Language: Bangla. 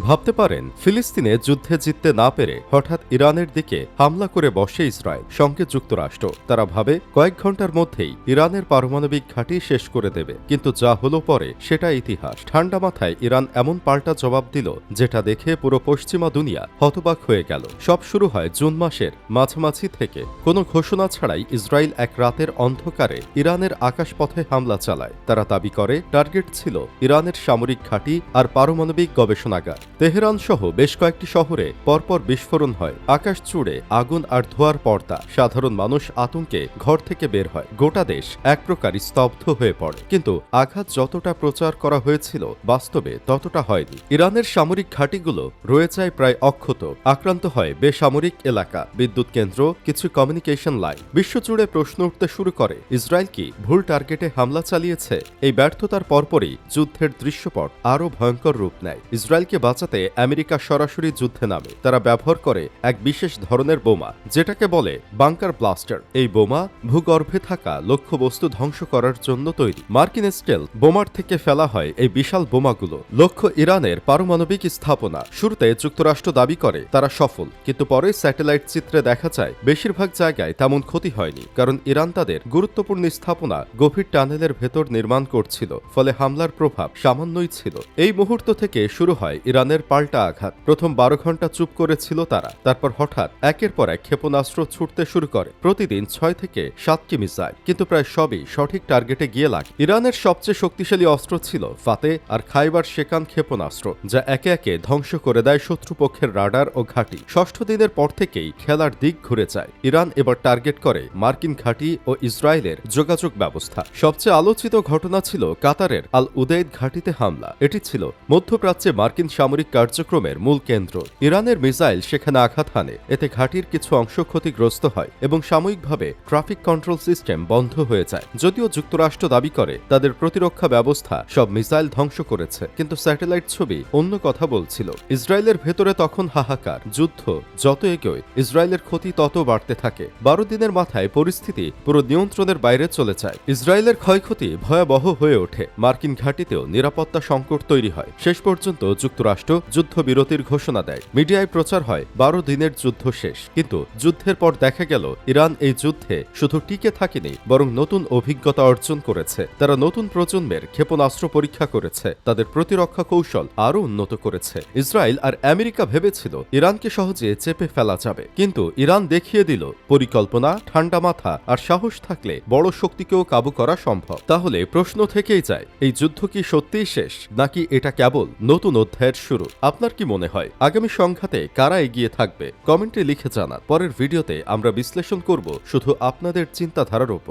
ভাবতে পারেন, ফিলিস্তিনে যুদ্ধে জিততে না পেরে হঠাৎ ইরানের দিকে হামলা করে বসে ইসরায়েল, সঙ্গে যুক্তরাষ্ট্র। তারা ভাবে, কয়েক ঘণ্টার মধ্যেই ইরানের পারমাণবিক ঘাঁটি শেষ করে দেবে। কিন্তু যা হলো পরে, সেটা ইতিহাস। ঠান্ডা মাথায় ইরান এমন পাল্টা জবাব দিল, যেটা দেখে পুরো পশ্চিমা দুনিয়া হতবাক হয়ে গেল। সব শুরু হয় জুন মাসের মাঝামাঝি থেকে। কোনো ঘোষণা ছাড়াই ইসরায়েল এক রাতের অন্ধকারে ইরানের আকাশপথে হামলা চালায়। তারা দাবি করে, টার্গেট ছিল ইরানের সামরিক ঘাঁটি আর পারমাণবিক গবেষণাগার। তেহরান সহ বেশ কয়েকটি শহরে পরপর বিস্ফোরণ হয়। আকাশ জুড়ে আগুন আর ধোয়ার পর্দা। সাধারণ মানুষ আতঙ্কে ঘর থেকে বের হয়। গোটা দেশ এক প্রকার স্তব্ধ হয়ে পড়ে। কিন্তু আঘাত যতটা প্রচার করা হয়েছিল, বাস্তবে ততটা হয়নি। ইরানের সামরিক ঘাঁটিগুলো রয়ে যায় প্রায় অক্ষত। আক্রান্ত হয় বেসামরিক এলাকা, বিদ্যুৎ কেন্দ্র, কিছু কমিউনিকেশন লাইন বিশ্বজুড়ে প্রশ্ন উঠতে শুরু করে, ইসরায়েল কি ভুল টার্গেটে হামলা চালিয়েছে? এই ব্যর্থতার পরপরই যুদ্ধের দৃশ্যপট আরও ভয়ঙ্কর রূপ নেয়। ইসরায়েলকে বাঁচাতে আমেরিকা সরাসরি যুদ্ধে নামে। তারা ব্যবহার করে এক বিশেষ ধরনের বোমা, যেটাকে বলে বাংকার ব্লাস্টার। এই বোমা ভূগর্ভে থাকা লক্ষ্যবস্তু ধ্বংস করার জন্য তৈরি। মার্কিন স্টেল বোমার থেকে ফেলা হয় এই বিশাল বোমাগুলো। লক্ষ্য ইরানের পারমাণবিক স্থাপনা। শুরুতে যুক্তরাষ্ট্র দাবি করে, তারা সফল। কিন্তু পরে স্যাটেলাইট চিত্রে দেখা যায়, বেশিরভাগ জায়গায় তেমন ক্ষতি হয়নি। কারণ ইরান তাদের গুরুত্বপূর্ণ স্থাপনা গভীর টানেলের ভেতর নির্মাণ করছিল। ফলে হামলার প্রভাব সামান্যই ছিল। এই মুহূর্ত থেকে শুরু হয় ইরানের পাল্টা আঘাত। প্রথম বারো ঘণ্টা চুপ করেছিল তারা। তারপর হঠাৎ একের পর এক ক্ষেপণাস্ত্র ছুটতে শুরু করে। প্রতিদিন ছয় থেকে সাতটি মিসাইল। কিন্তু প্রায় সবই সঠিক টার্গেটে গিয়ে লাগে। ইরানের সবচেয়ে শক্তিশালী অস্ত্র ছিল ফাতে আর খাইবার শেকান ক্ষেপণাস্ত্র, যা একে একে ধ্বংস করে দেয় শত্রুপক্ষের রাডার ও ঘাঁটি। ষষ্ঠ দিনের পর থেকেই খেলার দিক ঘুরে যায়। ইরান এবার টার্গেট করে মার্কিন ঘাঁটি ও ইসরায়েলের যোগাযোগ ব্যবস্থা। সবচেয়ে আলোচিত ঘটনা ছিল কাতারের আল উদেদ ঘাঁটিতে হামলা। এটি ছিল মধ্যপ্রাচ্যে মার্কিন সামরিক কার্যক্রমের মূল কেন্দ্র। ইরানের মিসাইল সেখানে আঘাত হানে। এতে ঘাঁটির কিছু অংশ ক্ষতিগ্রস্ত হয় এবং সাময়িকভাবে ট্রাফিক কন্ট্রোল সিস্টেম বন্ধ হয়ে যায়। যদিও যুক্তরাষ্ট্র দাবি করে, তাদের প্রতিরক্ষা ব্যবস্থা সব মিসাইল ধ্বংস করেছে। কিন্তু স্যাটেলাইট ছবি অন্য কথা বলছিল। ইসরায়েলের ভেতরে তখন হাহাকার, যুদ্ধ যত এগোয়, ইসরায়েলের ক্ষতি তত বাড়তে থাকে। বারো দিনের মাথায় পরিস্থিতি পুরো নিয়ন্ত্রণের বাইরে চলে যায়। ইসরায়েলের ক্ষয়ক্ষতি ভয়াবহ হয়ে ওঠে। মার্কিন ঘাঁটিতেও নিরাপত্তা সংকট তৈরি হয়। শেষ পর্যন্ত যুক্তরাষ্ট্র যুদ্ধবিরতির ঘোষণা দেয়। মিডিয়ায় প্রচার হয়, বারো দিনের যুদ্ধ শেষ। কিন্তু যুদ্ধের পর দেখা গেল, ইরান এই যুদ্ধে শুধু টিকে থাকেনি, বরং নতুন অভিজ্ঞতা অর্জন করেছে। তারা নতুন প্রজন্মের ক্ষেপণাস্ত্র পরীক্ষা করেছে। তাদের প্রতিরক্ষা কৌশল আরও উন্নত করেছে। ইসরায়েল আর আমেরিকা ভেবেছিল, ইরানকে সহজে চেপে ফেলা যাবে। কিন্তু ইরান দেখিয়ে দিল, পরিকল্পনা, ঠান্ডা মাথা আর সাহস থাকলে বড় শক্তিকেও কাবু করা সম্ভব। তাহলে প্রশ্ন থেকেই যায়, এই যুদ্ধ কি সত্যিই শেষ, নাকি এটা কেবল নতুন অধ্যায়ের শুরু। আপনার কি মনে হয়, আগামী সংঘাতে কারা এগিয়ে থাকবে? কমেন্টে লিখে জানান। পরের ভিডিওতে আমরা বিশ্লেষণ করব শুধু আপনাদের চিন্তাধারার ওপর।